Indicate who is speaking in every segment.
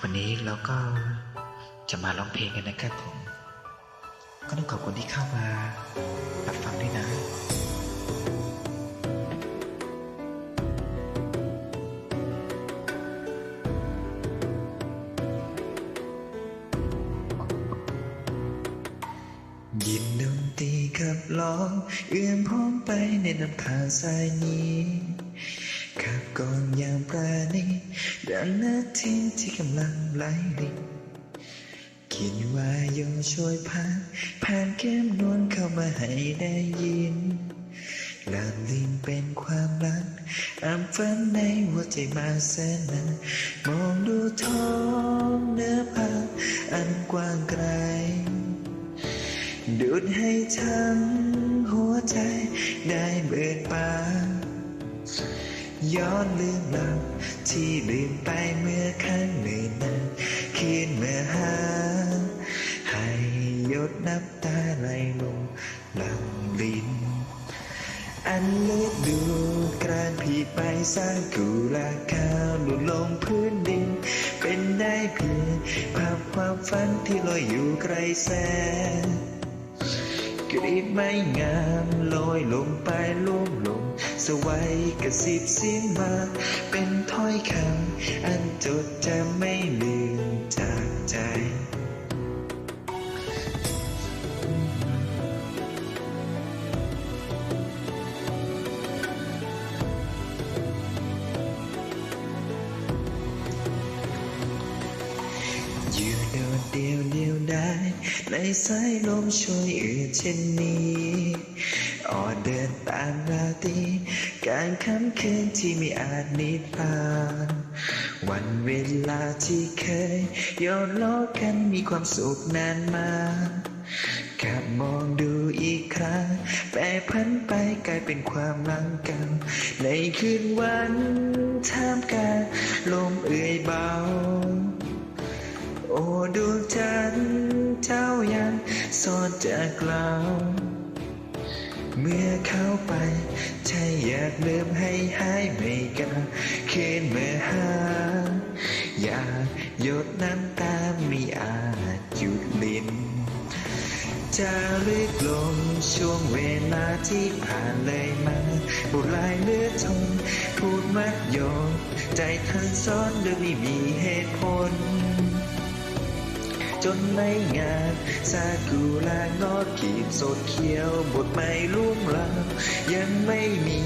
Speaker 1: วันนี้เราก็จะมาร้องเพลงกันนะครับผม ก็ต้องขอบคุณที่เข้ามารับฟังด้วยนะยินดนตรีขับร้อง เอื้อมพร้อมไปในน้ำทางสายนี้ขับกองอย่างปราณี ดังนาทีที่กำลังไหลรินคิดว่าโยช่วยพานผ่านแก้มนวลเข้ามาให้ได้ยินลานลินเป็นความรักอำฝันในหัวใจมาแสนนานมองดูท้องเนื้อผ้าอันกว้างไกล ดูดให้ทั้งหัวใจได้เบิดบาน ย้อนลืมเราที่ลืมไปเมื่อครั้งหนึ่งนั้นคืนเมื่อหาให้หยดน้ำตาไหลลงหลังลิ้น อันเลือดดูกรานผีไปสร้างกุลาข้าวหลุดลงพื้นดิน เป็นได้เพียงภาพความฝันที่ลอยอยู่ไกลแสน กรีบไม่งามลอยลงไปล่วงลง สวัยกระสิบสิ้นมา เป็นถ้อยคำอันจดจะไม่ลืมจากใจ ในสายลมช่วยเอือเช่นนี้ออนเดินตามราตรีการค่ำคืนที่ไม่อาจนิพพานวันเวลาที่เคยโยนล้อกันมีความสุขนานมาแค่มองดูอีกครั้งแปรพันไปกลายเป็นความลังกันในคืนวันท่ามกลางลมเอื่อยเบา จากเราเมื่อเข้าไปใช่อยากลืมให้หายไม่กล้าคืนเมื่อหาอยากหยดน้ำตาไม่อาจหยุดลิ้นจะลึกลงช่วงเวลาที่ผ่านเลยมาบุรายเลือดทนพูดมัดโยนใจทันซ้อนโดยไม่มีเหตุผล จนไม่งานซากุรางอกขีดสดเขียวบทไม่ลุ่มลายังไม่มี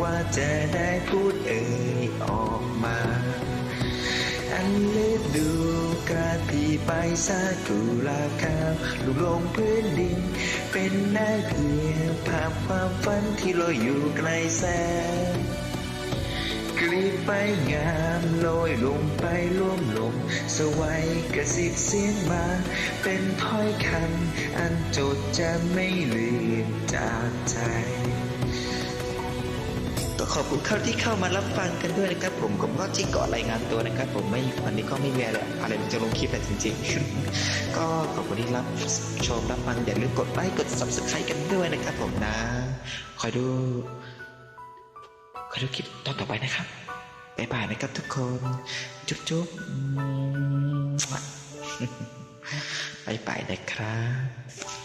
Speaker 1: ว่าจะได้พูดเอ่ยออกมา อันเลือดดูการพีไปซากุราคาวลูกลงพื้นดิน เป็นได้เพียงภาพความฝันที่ลอยอยู่ไกลแสน ไปงามลอยลงไปล่วมลงสวัยกระสิบเสียงมา เป็นถ้อยคำอันจดจะไม่ลืมจากใจก็ขอบคุณเข้าที่เข้ามารับฟังกันด้วยนะครับ ผมผมก็จิเกาะรายงานตัวนะครับ ผมไม่วันนี้ก็ไม่มีอะไรอะไรจะลงคลิปแต่จริงๆ ก็ขอบคุณที่รับชมรับฟังอย่าลืมกดไลค์กด subscribe กันด้วยนะครับ ผมนะ คอยดูคอยดูคลิปตอนต่อไปนะครับ บ๊ายบายนะครับทุกคน จุ๊บจุ๊บบ๊ายบายนะครับ